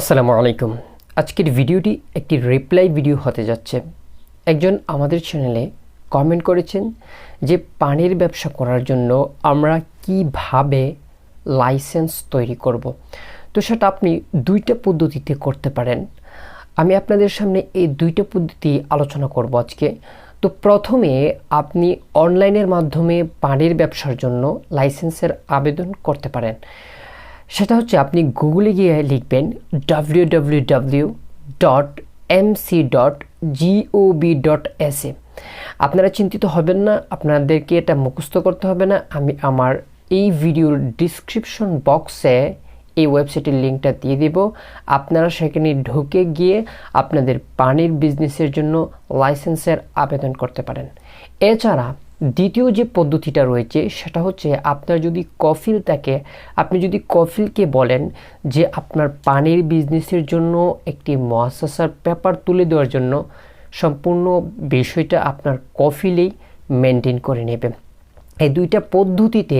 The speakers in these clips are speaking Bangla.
আসসালামু আলাইকুম। আজকের ভিডিওটি একটি রিপ্লাই ভিডিও হতে যাচ্ছে। একজন আমাদের চ্যানেলে কমেন্ট করেছেন যে পানির ব্যবসা করার জন্য আমরা কীভাবে লাইসেন্স তৈরি করব। তো সেটা আপনি দুইটা পদ্ধতিতে করতে পারেন। আমি আপনাদের সামনে এই দুইটা পদ্ধতি আলোচনা করব আজকে। তো প্রথমে আপনি অনলাইনের মাধ্যমে পানির ব্যবসার জন্য লাইসেন্সের আবেদন করতে পারেন। সেটা হচ্ছে আপনি গুগলে গিয়ে লিখবেন W W W dot MC dot GOB dot S A আপনারা চিন্তিত হবেন না, আপনাদেরকে এটা মুখস্থ করতে হবে না। আমি আমার এই ভিডিওর ডিসক্রিপশন বক্সে এই ওয়েবসাইটের লিঙ্কটা দিয়ে দেব। আপনারা সেখানে ঢুকে গিয়ে আপনাদের পানির বিজনেসের জন্য লাইসেন্সের আবেদন করতে পারেন। এছাড়া দ্বিতীয় যে পদ্ধতিটা রয়েছে, সেটা হচ্ছে আপনার যদি কফিল থাকে, আপনি যদি কফিলকে বলেন যে আপনার পানির বিজনেসের জন্য একটি মহাসাসার পেপার তুলে দেওয়ার জন্য, সম্পূর্ণ বিষয়টা আপনার কফিলেই মেনটেন করে নেবে এই দুইটা পদ্ধতিতে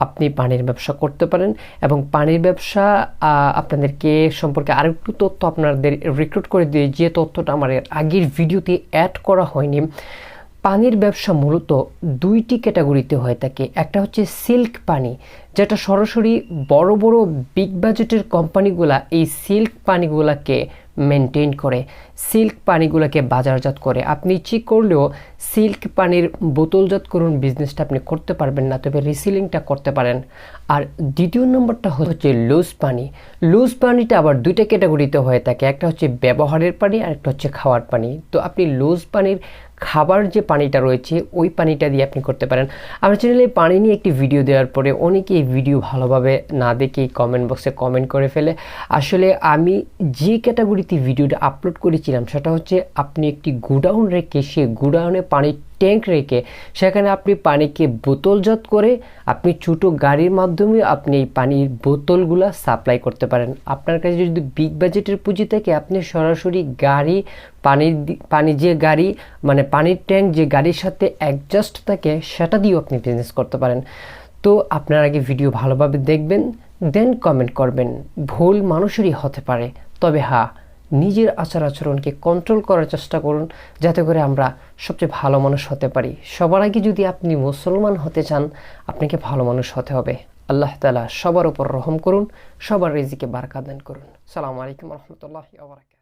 আপনি পানির ব্যবসা করতে পারেন এবং পানির ব্যবসা আপনাদেরকে সম্পর্কে আরেকটু তথ্য আপনাদের রিক্রুট করে দিয়ে যে তথ্যটা আমার আগের ভিডিওতে অ্যাড করা হয়নি পানির ব্যবসা মূলত দুইটি ক্যাটাগরিতে হয়ে থাকে। একটা হচ্ছে সিল্ক পানি, যেটা সরাসরি বড় বড়, বিগ বাজেটের কোম্পানিগুলা এই সিল্ক পানিগুলাকে মেনটেন করে। সিল্ক পানিগুলোকে বাজারজাত করে। আপনি ইচ্ছে করলেও সিল্ক পানির বোতলজাত করুন বিজনেসটা আপনি করতে পারবেন না, তবে রিসিলিংটা করতে পারেন। আর দ্বিতীয় নম্বরটা হচ্ছে লুজ পানি। লুজ পানিটা আবার দুইটা ক্যাটাগরিতে হয়ে থাকে, একটা হচ্ছে ব্যবহারের পানি আর একটা হচ্ছে খাওয়ার পানি। তো আপনি লুজ পানির খাবার যে পানিটা রয়েছে, ওই পানিটা দিয়ে আপনি করতে পারেন। আমার চ্যানেলে পানি নিয়ে একটি ভিডিও দেওয়ার পরে অনেকে এই ভিডিও ভালোভাবে না দেখে কমেন্ট বক্সে কমেন্ট করে ফেলে। আসলে আমি যে ক্যাটাগরিতে ভিডিওটা আপলোড করেছিলাম সেটা হচ্ছে আপনি একটি গুডাউন রেখে, সে গুডাউনে পানির ট্যাঙ্ক রেখে, সেখানে আপনি পানিকে বোতলজাত করে, আপনি ছোটো গাড়ির মাধ্যমে আপনি এই পানির বোতলগুলো সাপ্লাই করতে পারেন। আপনার কাছে যদি বিগ বাজেটের পুঁজি থাকে, আপনি সরাসরি গাড়ি, পানির পানি যে গাড়ি মানে পানির ট্যাঙ্ক যে গাড়ির সাথে অ্যাডজাস্ট থাকে, সেটা দিয়েও আপনি বিজনেস করতে পারেন। তো আপনার আগে ভিডিও ভালোভাবে দেখবেন দেন কমেন্ট করবেন। ভুল মানুষেরই হতে পারে। তবে হ্যাঁ নিজের আচার আচরণকে কন্ট্রোল করার চেষ্টা করুন, যাতে করে আমরা সবচেয়ে ভালো মানুষ হতে পারি। সবার আগে যদি আপনি মুসলমান হতে চান, আপনাকে ভালো মানুষ হতে হবে। আল্লাহ তালা সবার উপর রহম করুন, সবার রেজিকে বারকা দান করুন। সালামু আলাইকুম রহমতুল্লাহ আবরাকাত